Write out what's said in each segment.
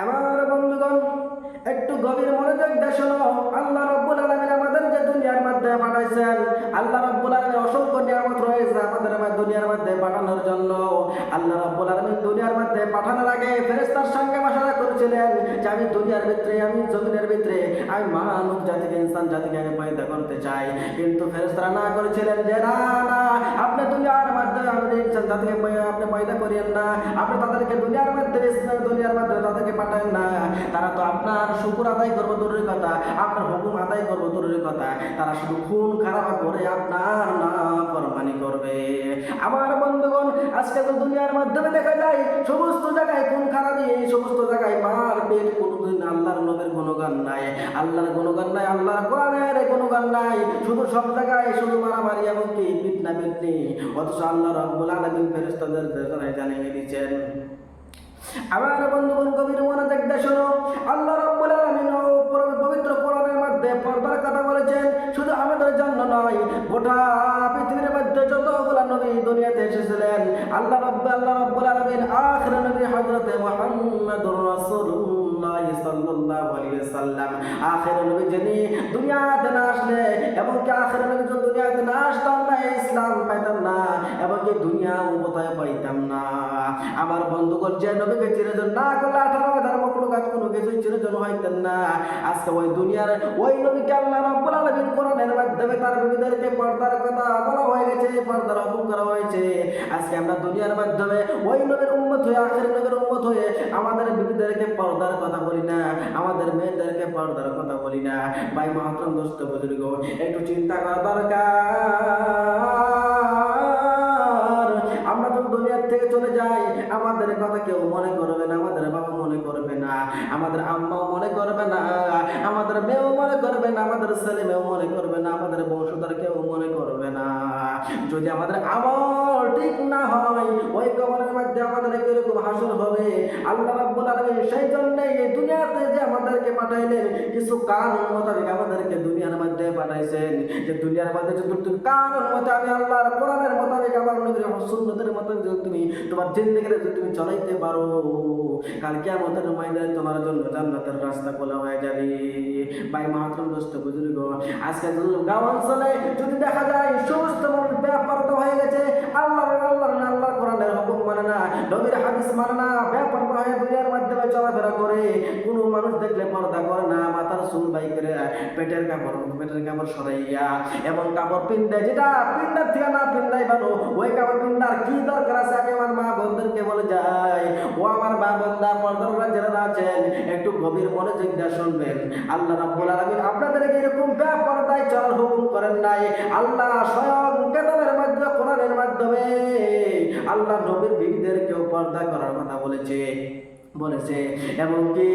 আমার বন্ধুগণ, একটু গভীর মনোযোগ দিয়ে আল্লাহ রব্বুল আলামিন আমাদের যে দুনিয়ার মধ্যে পাঠাইছেন, আল্লাহ রব্বুল আলামিন অসংখ্য নিয়ামত রয়েছে আমাদের মধ্যে দুনিয়ার মধ্যে পাঠানোর জন্য। আল্লাহ রব্বুল আলামিন দুনিয়ার মধ্যে পাঠানোর আগে ফেরেশতার সঙ্গে বাসনা করেছিলেন যে আমি দুনিয়ার ভিতরে, আমি জমিনের ভিতরে, আমি মানব জাতিকে, ইনসান জাতিকে আমি পয়দা করতে চাই। কিন্তু ফেরেশতারা না করেছিলেন যে, না না আপনি তাদেরকে আপনি পয়দা করিয়েন না আপনি তাদেরকে দুনিয়ার মধ্যে দুনিয়ার মধ্যে তাদেরকে পাঠান না তারা তো আপনার শুকুর আদায় করব দূরের কথা আপনার হুকুম আদায় করব দূরের কথা তারা শুধু খুন খারাপ করে আপনার না ফরমানি করবে আমার বন্ধুগণ আজকে তো দুনিয়ার মাধ্যমে দেখা যায় সমস্ত জায়গায় খুন খারাপি এই সমস্ত জায়গায় মার পেট কোনোদিন আল্লাহর নবের গুণগান নাই, আল্লাহর গুণগান নাই, আল্লাহর কোরআনের গুণগান নাই। শুধু সব জায়গায় শুধু মারামারি এবং কি পিটনা পিটনি অথচ আল্লাহ রব্বুল আলমিন ফেরেস্তাদের ফেরেস্তারাই জানিয়ে দিচ্ছেন আমার বন্ধুগণ, গভীর মনোযোগ দিয়ে শোনো, আল্লাহ রাব্বুল আলামিন পবিত্র কোরআনের মধ্যে পর্দার কথা বলেছেন। শুধু আমাদের জন্য নয়, গোটা পৃথিবীর মধ্যে যতগুলা নবী দুনিয়াতে এসেছিলেন, আল্লাহ রাব্বুল আল্লাহ রাব্বুল আলামিন আখির নবী হযরতে মুহাম্মদুর রাসূলুল্লাহ। আমার বন্ধুগণ, যে নবীকে চিরজন না করলে আঠারো হাজার মকলুকাত কোনো কিছুই চিরজন হইতেন না। আজকে ওই দুনিয়ার ওই নবীকে আল্লাহ রাব্বুল আলামিন কোরআনের মাধ্যমে তার বিবিদেরকে পর্দার কথা বলা হয়ে গেছে, পর্দার হুকুম করা হয়েছে। আজকে আমরা দুনিয়ার মাধ্যমে ওই নবীর উম্মত হয়ে, আখের নবীর উম্মত হয়ে আমাদের বিবিদেরকে পর্দার কথা বলি না, আমাদের মেয়েদেরকে পর্দার কথা বলি না। ভাই মহাত্রম দোস্ত বুজুর্গ, একটু চিন্তা করা দরকার। আমরা তো দুনিয়ার থেকে চলে যাই, আমাদের কথা কেউ মনে করবে না, আমাদের বাবা মনে করবে না, আমাদের আম্মাও মনে করবে না, আমাদের মেয়েও মনে করবে না, আমাদের ছেলে মেয়েও মনে করবে না, আমাদের বংশধর কেউ মনে করবে না। যদি আমাদের আমল ঠিক না হয়, ওই কবরের মধ্যে আমাদের হাসর হবে। আল্লাহ রাব্বুল আলামিন সেই জন্য এই দুনিয়াতে যে আমাদেরকে পাঠাইলেন, কিছু মোতাবেক আমাদেরকে দুনিয়ার মধ্যে পাঠাইছেন। যে দুনিয়ার মধ্যে যদি তুমি আমি আল্লাহর কোরআনের মোতাবেক আমার সুন্নতের যদি তুমি তোমার জিন্দেগিতে যদি তুমি চলাইতে পারো, কাল কিয়ামতের ময়দানে তোমার জন্য জান্নাতের রাস্তা খোলা হয়ে যাবে। ভাই মাহাত্রম দোস্ত, বুজুর্গ। আজকে গাঁও অঞ্চলে যদি দেখা যায় সমস্ত মানুষ ব্যাপারত হয়ে গেছে আল্লাহ আল্লাহ আল্লাহ কোরআনের হুকুম মানে না, নবীর হাদিস মানে না ব্যাপার হয়ে দুনিয়ার মাধ্যমে চলাফেরা করে। কোনো মানুষ দেখলে পর্দা করে না, মাথার চুল বাই করে পেটের কাপড় পেটের কাপড় সরাইয়া এবং কাপড় পিন্দে যেটা পিন্দার থেকে না পিন্দাই ভালো, ওই কাপড় পিন্দার কি দরকার আছে? আমি আমার মা বোনদেরকে বলে যাই ও আমার মা বন্ধা পর্দার যারা আছেন, একটু গভীর মনোযোগ দিয়ে শুনবেন। আল্লাহ রাব্বুল আলামিন আপনাদেরকে এরকম চলার হুকুম করেন নাই। আল্লাহ স্বয়ং কেতাবের মাধ্যমে কোরআনের মাধ্যমে আল্লাহ নবীর বিবিদেরকেও পর্দা করার কথা বলেছে। বলেছে, এমনকি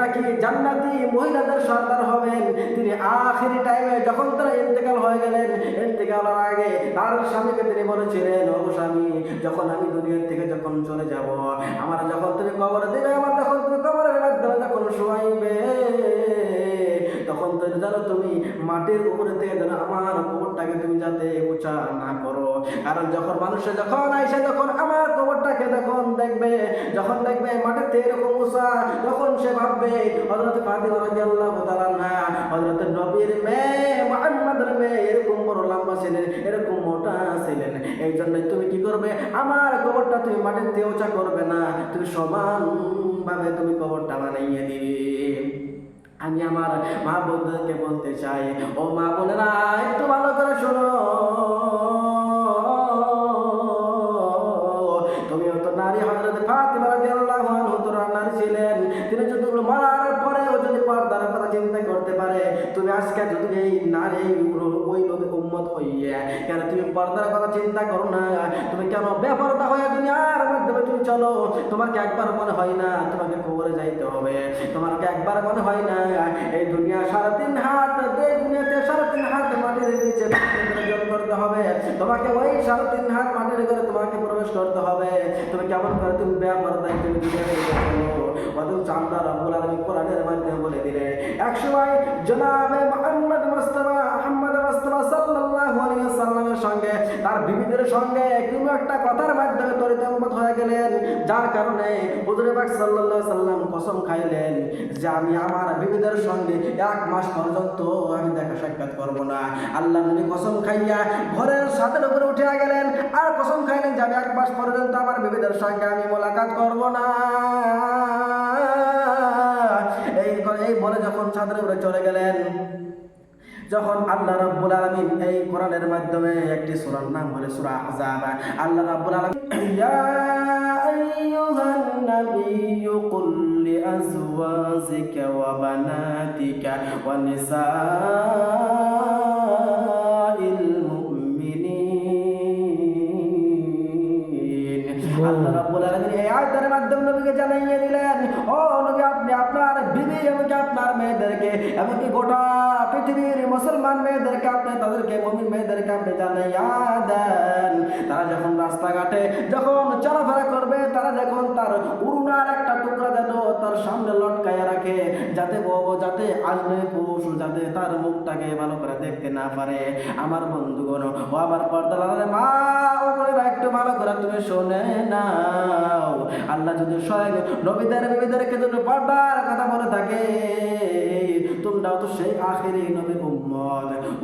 নাকি জান্নাতি মহিলাদের সর্দার হবেন, তিনি আখেরি টাইমে যখন তারা ইন্তেকাল হয়ে গেলেন ইন্তেকালের আগে তার স্বামীকে তিনি বলেছিলেন, ও স্বামী, যখন আমি দুনিয়ার থেকে যখন চলে যাব, আমার যখন তুমি কবর দিবে তুমি, মাটির উপরে থেকে যেন আমার কবরটাকে তুমি যাতে উঁচা না করো। কারণ যখন মানুষে যখন আইসে যখন আমার কবরটাকে যখন দেখবে যখন দেখবে মাটির থেকে এরকম উঁচা, তখন সে ভাববে হজরত ফাতিমা রাদিয়াল্লাহু তাআলা না হজরত নবীর মেয়ে, মুহাম্মাদের মেয়ে, এরকম বড় লম্বা ছিলেন এরকম মোটা ছিলেন এই জন্য তুমি কি করবে? আমার কবরটা তুমি মাটির থেকে উঁচা করবে না, তুমি সমান ভাবে তুমি কবরটা বানাইয়ে দিবে। আমি আমার মা বন্ধুকে বলতে চাই, ও মা বোনেরা, একটু ভালো করে শোনো। তুমি তো নারী হজরত ফাতিমা রাদিয়াল্লাহু আনহু তো নারী ছিলেন। তিনি যদি মারার পরেও যদি পর্দার কথা চিন্তা করতে পারে, তুমি আজকে যদি এই নারী উম্মত হইয়া। কেন তুমি পর্দার কথা চিন্তা করো না? তুমি কেন বেপরদা হয়ে দুনিয়ার মাধ্যমে তুমি চলো? তোমার কি একবার মনে হয় না তোমাকে কবরে যাইতে হবে? তোমার কি একবার মনে হয় না এই দুনিয়া সাড়ে তিন হাত এই দুনিয়াতে সাড়ে তিন হাত মাটির নিচে করতে হবে? তোমাকে ওই সাড়ে তিন হাত মাটির করে তোমাকে প্রবেশ করতে হবে। তুমি কেমন করে তুমি বেপরদায় তুমি দুনিয়াতে চলো? বলে দিলে এক সময় জনাবে মুহাম্মদ মুস্তাফা আহমদ ওয়াসাল্লামের সঙ্গে, তার বিবিদের সঙ্গে কোনো একটা কথার মাধ্যমে তরিতম্বত হয়ে গেলেন। যার কারণে হুজুর পাক সাল্লাল্লাহু সাল্লাম কসম খাইলেন যে আমি আমার বিবিদের সঙ্গে এক মাস পর্যন্ত আমি দেখা সাক্ষাৎ করব না। আল্লাহ নবী কসম খাইয়া ঘরের সাথে উপরে উঠে গেলেন। আর কসম খাইলেন যে আমি এক মাস পর্যন্ত আমার বিবিদের সঙ্গে আমি মোলাকাত করব না। এই বলে যখন ছাদের উপরে চলে গেলেন যখন আল্লাহ রাব্বুল আলামিন এই কোরআনের মাধ্যমে একটি সূরার নাম হলো সূরা আহজাব আল্লাহ রাব্বুল আলামিন ইয়া আইয়ুহান কুল ওয়া বানাতিকা ওয়া মুমিনিন। আল্লাহ রাব্বুল আলামিন এই আয়াতের মাধ্যমে নবীকে জানাইয়ে দিলেন, ও নবী, আপনি আপনার বিবি এমনকি আপনার মেয়েদেরকে, এমনকি গোটা পৃথিবীর মুসলমান মেয়েদেরকে আপনি, তাদেরকে মুমিন মেয়েদেরকে আপনি জানাইয়া দেন। তারা যখন রাস্তাঘাটে যখন চলাফেরা করবে, তারা যখন তার উড়ুনার একটা টুকরা যেন তার সামনে লটকায়া রাখে, যাতে বব যাতে আসবে পুরুষ যাতে তার মুখটাকে ভালো করে দেখতে না পারে। আমার বন্ধুগণ, ও আমার পর্দার মা, ও বোনেরা, একটু ভালো করে তুমি শোনে নাও। আল্লাহ যদি স্বয়ং নবীদের, বিবিদেরকে যদি পর্দার কথা বলে থাকে তোমরাও তো সেই আখেরি নবীর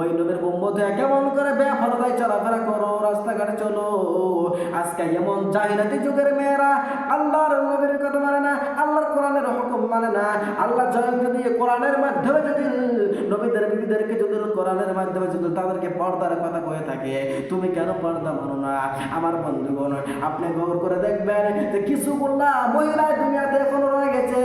ওই নবীর কেমন করে চলাফেরা করো, রাস্তাঘাটে চলো। আজকে এমন জাহিরাতি যুগের মেয়েরা আল্লাহর নবীর কথা মানে না, আল্লাহর কোরআনের হুকুম মানে না। আল্লাহ কোরআনের মাধ্যমে যদি নবীদের বিবিদেরকে যদি কোরআনের মাধ্যমে যদি তাদেরকে পর্দার কথা কয়ে থাকে, তুমি কেন পর্দা মানো না? আমার বন্ধুগণ, আপনি গৌর করে দেখবেন যে কিছু বললা মহিলা দুনিয়াতে এখনও রয়ে গেছে,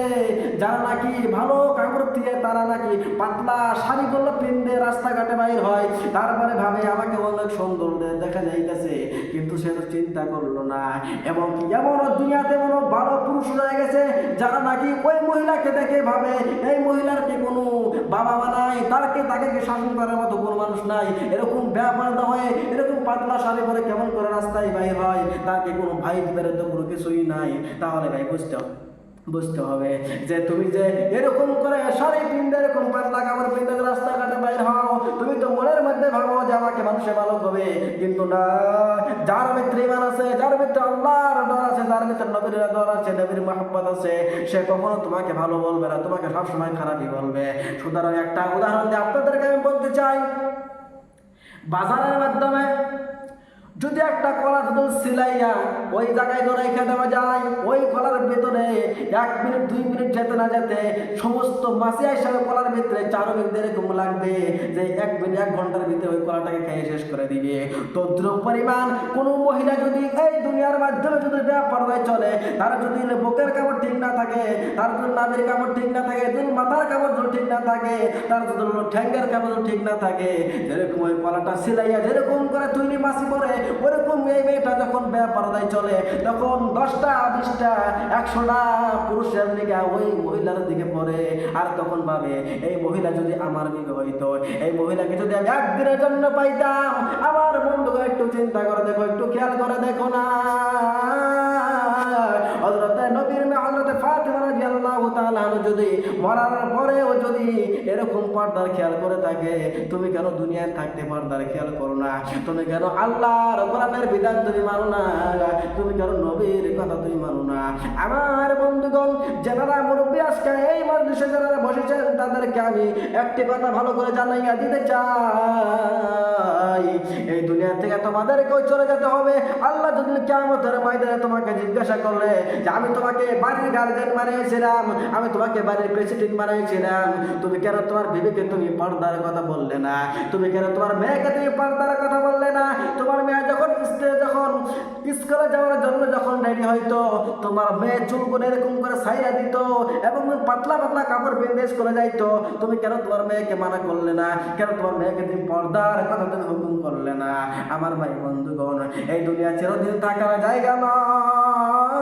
যারা নাকি ভালো কাপড় দিয়ে তারা নাকি পাতলা শাড়িগুলো পিনবে রাস্তাঘাটে বাইর হয়? তারপরে ভাবে, আমাকে অনেক সুন্দর দেখা যাইতেছে। কিন্তু সে তো চিন্তা করল না। এবং এমন দুনিয়াতে এমন ভালো পুরুষ রয়ে গেছে, যারা নাকি ওই মহিলাকে দেখে ভাবে, এই মহিলার কি কোনো বাবা মা নাই তারকে তাকে কি শাসন করার মতো কোনো মানুষ নাই? এরকম ব্যাপার না হয়ে, এরকম পাতলা শাড়ি পরে কেমন করে রাস্তায় বাইর হয়? তার কি কোনো ভাই বেরোতে কোনো কিছুই নাই? তাহলে ভাই বুঝতে হবে। বুঝতে হবে যে তুমি যে এরকম করে শাড়ি পিনতে এরকম পাতলা কাপড় রাস্তাঘাটে বাইর হও, তুমি তো মনের মধ্যে ভাবো যে আমাকে মানুষে ভালো হবে। কিন্তু না, যার ভিতরে ইমান আছে, যার ভিতরে আল্লাহর ডর আছে, যার ভিতরে নবীর ডর আছে, নবীর মহব্বত আছে, সে কখনো তোমাকে ভালো বলবে না, তোমাকে সবসময় খারাপই বলবে। সুতরাং একটা উদাহরণ দিয়ে আপনাদেরকে আমি বলতে চাই, বাজারের মাধ্যমে যদি একটা কলা শুধু সিলাইয়া ওই জায়গায় রেখে দেওয়া যায়, ওই কলার ভেতরে এক মিনিট, দুই মিনিট যেতে না যেতে সমস্ত মাসি হিসাবে কলার ভিতরে চারো মিনিট এরকম লাগবে যে এক মিনিট, এক ঘণ্টার ভিতরে ওই কলাটাকে খেয়ে শেষ করে দিবে। তদ্র পরিমাণ, কোনো মহিলা যদি এই দুনিয়ার মাধ্যমে যদি পর্দায় চলে, তার যদি বুকের কাপড় ঠিক না থাকে, তার যদি নামের কাপড় ঠিক না থাকে, যদি মাথার কাপড় যদি ঠিক না থাকে, তার যদি ঠ্যাঙ্গের কাপড় যদি ঠিক না থাকে, যেরকম ওই কলাটা সিলাইয়া যেরকম করে তৈরি মাসি করে ওরকম এই মেয়েটা যখন পর্দায় চলে, তখন দশটা, বিশটা, একশোটা পুরুষের দিকে ওই মহিলার দিকে পড়ে। আর তখন ভাবে, এই মহিলা যদি আমার দিকে হইতো, এই মহিলাকে যদি আমি একদিনের জন্য পাইতাম, আমার বন্ধু একটু চিন্তা করে দেখো, একটু খেয়াল করে দেখো না। তাআলা যদি মরার পরেও যদি এরকম পর্দার খেয়াল করে থাকে, তুমি কেন দুনিয়ায় থাকতে পর্দার খেয়াল করো না? তুমি কেন আল্লাহর কোরআনের বিধান তুমি মানো না? তুমি কেন নবীর কথা তুমি মানো না? আমার বন্ধুগণ, যারা মুরব্বী আজকে এই মজলিসে যারা বসেছেন, তাদেরকে আমি একটি কথা ভালো করে জানাইয়া দিতে চাই। এই দুনিয়া থেকে তোমাদেরকেও চলে যেতে হবে। আল্লাহ যদি কেমতের ময়দানে তোমাকে জিজ্ঞাসা করলে যে, আমি তোমাকে বাড়ির গার্জেন বানিয়েছিলাম আমি তোমাকে বাড়ির প্রেসিডেন্ট বানিয়েছিলাম তুমি কেন তোমার বিবেকে তুমি পর্দার কথা বললে না? তুমি কেন তোমার মেয়েকে তুমি পর্দার কথা বললে না? তোমার মেয়ে যখন যখন, স্কুলে যাওয়ার জন্য যখন রেডি হইতো, তোমার মেয়ে চুলগুলো এরকম করে সাইরা দিত এবং পাতলা পাতলা কাপড় বেঁধে স্কুলে যাইতো। তুমি কেন তোমার মেয়েকে মানা করলে না? কেন তোমার মেয়েকে তুমি পর্দার কথা তুমি হুকুম করলে না? আমার ভাই বন্ধুগণ, এই দুনিয়া চিরদিন থাকার জায়গা নয়।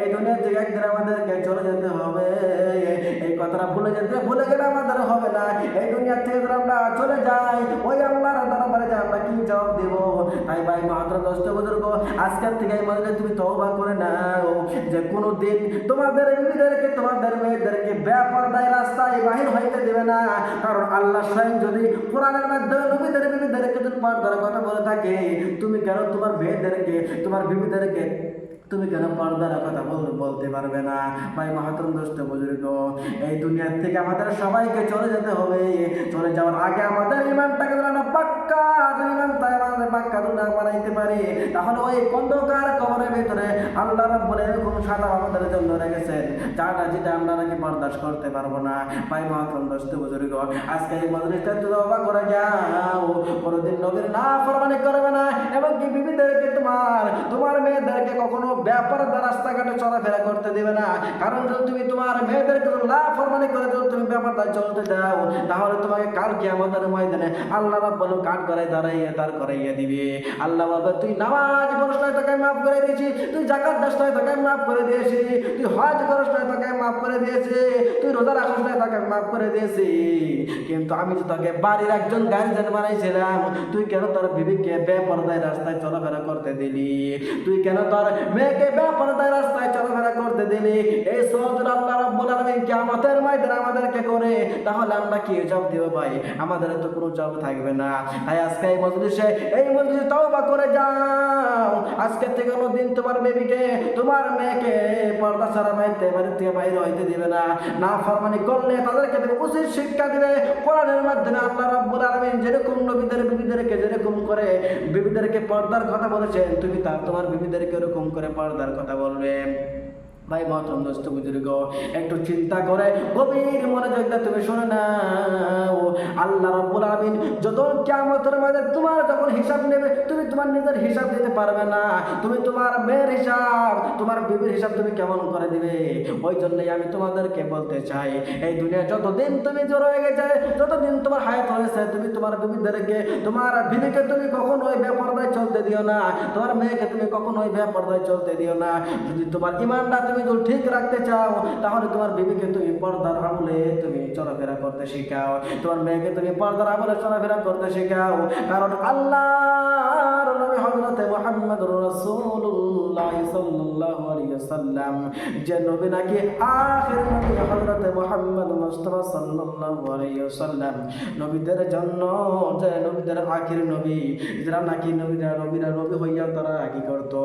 এই দুনিয়া থেকে একদিন চলে যেতে হবে। এই কথা তারা ভুলে যেতে, ভুলে গেলে আমাদের হবে না। এই দুনিয়া থেকে যদি আমরা চলে যাই, ওই আল্লাহর দরবারে যে আমরা কি জবাব দেব? তাই ভাই, মাত্র দশট বুজুর্গ, আজকের থেকে এই মধ্যে তুমি তওবা করে নাও। যে কোনো দিন তোমাদের মেয়েদেরকে তোমাদের মেয়েদেরকে ব্যাপারদায় রাস্তায় বাহির হইতে দেবে না। কারণ আল্লাহ স্বয়ং যদি কোরআনের মাধ্যমে নবীদের, বিবিদেরকে যদি পর্দার কথা বলে থাকে, তুমি কেন তোমার মেয়েদেরকে, তোমার বিবিদেরকে তুমি কেন পর্দার কথা বল- বলতে পারবে না। ভাই মাহাতম দোস্ত, বুজুর্গ, এই দুনিয়ার থেকে আমাদের সবাইকে চলে যেতে হবে। চলে যাওয়ার আগে আমাদের ইমানটাকে পাক্কা আমাদের পাক্কা দুটা বানাইতে পারি। তাহলে ওই কন্দকার কবরের ভিতরে আল্লাহ রাব্বুল এরকম সাদা আমাদের জন্য রেখেছেন। যাটা যেটা আমরা নাকি বরদাস্ত করতে পারব না। ভাই মাহাতম দোস্ত বুজুর্গ, আজকে এই মজলিসটা তো অবাক করে যাও। কোনোদিন নবীর না ফরমানি করবে না, এবং কি বিবিদেরকে তোমার তোমার মেয়েদেরকে কখনো ব্যাপার রাস্তাঘাটে চলাফেরা করতে দিবে না। কারণ যদি তুমি তোমার মেয়েদেরকে না ফরমানি করে যদি তুমি ব্যাপারটা চলতে দাও, তাহলে তোমাকে কাল কি আমাদের ময়দানে আল্লাহ রাব্বুল কাঠ করে দাঁড়াইয়ে দাঁড় করাইয়া দিবে। আল্লাহ বাবা তুই নামাজ পড়স নাই তোকে মাফ করে দিয়েছি। তুই জাকাত দাস নাই তোকে মাফ করে দিয়েছি। তুই হজ করস নাই তোকে মাফ করে দিয়েছি। তুই রোজা রাখস নাই তোকে মাফ করে দিয়েছি। কিন্তু আমি তো তোকে বাড়ির একজন গার্জেন বানাইছিলাম, তুই কেন তোর বিবিকে বেপরদায় রাস্তায় চলাফেরা করতে দিলি? তুই কেন তোর মেয়েকে বেপরদায় রাস্তায় চলাফেরা করতে দিলি? এই সহজ আল্লাহ রাব্বুল আলামিন কিয়ামতের ময়দানে আমাদেরকে করে, তাহলে আমরা কি জবাব দেব ভাই? আমাদের তো কোনো জবাব থাকবে না। তাই আজকে এই মজলিসে এই মজলিসে তওবা করে যাও আজকে থেকে কোনো দিন তোমার বেবিকে তোমার মেয়েকে পর্দা ছাড়া বাইতে বাড়ির থেকে বাইরে হইতে দিবে না। না ফরমানি করলে তাদেরকে তুমি উচিত শিক্ষা দিবে। কোরআনের মাধ্যমে আল্লাহ রাব্বুল আলামিন যেরকম নবীদের বিবিদেরকে যেরকম করে বিবিদেরকে পর্দার কথা বলেছেন, তুমি তা তোমার বিবিদেরকে এরকম করে পর্দার কথা বলবে। ভাই মহতরম দোস্ত বুজুর্গ, একটু চিন্তা করে, গভীর মনোযোগ দিয়ে তুমি শুনে নাও। আল্লাহ রাব্বুল আলামিন যত কিয়ামতের মাঝে তোমার যখন হিসাব নেবে, তুমি তোমার নিজের হিসাব দিতে পারবে না। তুমি তোমার মেয়ের হিসাব, তোমার বিবির হিসাব তুমি কেমন করে দিবে? ওই জন্যই আমি তোমাদেরকে বলতে চাই, এই দুনিয়া যতদিন তুমি জড়ো হয়ে গেছে, যতদিন তোমার হায়াত হয়েছে, তুমি তোমার বিবিদেরকে, তোমার বিবিকে তুমি কখনোই বেপরদায় চলতে দিও না। তোমার মেয়েকে তুমি কখন ওই বেপরদায় চলতে দিও না। যদি তোমার ইমানটা তুমি যদি ঠিক রাখতে চাও, তাহলে তোমার বিবিকে তুমি পর্দার আমলে তুমি চলাফেরা করতে শেখাও। তোমার মেয়েকে তুমি পর্দার আমলে চলাফেরা করতে শেখাও। কারণ আল্লাহর নবী হযরতে মুহাম্মদুর রাসূলুল্লাহ সাল্লাল্লাহু আলাইহি যে নবী নাকি আখির নবী হযরতে মুহাম্মদ মুস্তাফা সাল্লাল্লাহু আলাইহি নবীদের জন্য যে নবীদের আখির নবী, যারা নাকি নবীরা নবীরা নবী হইয়া তারা কি করতো?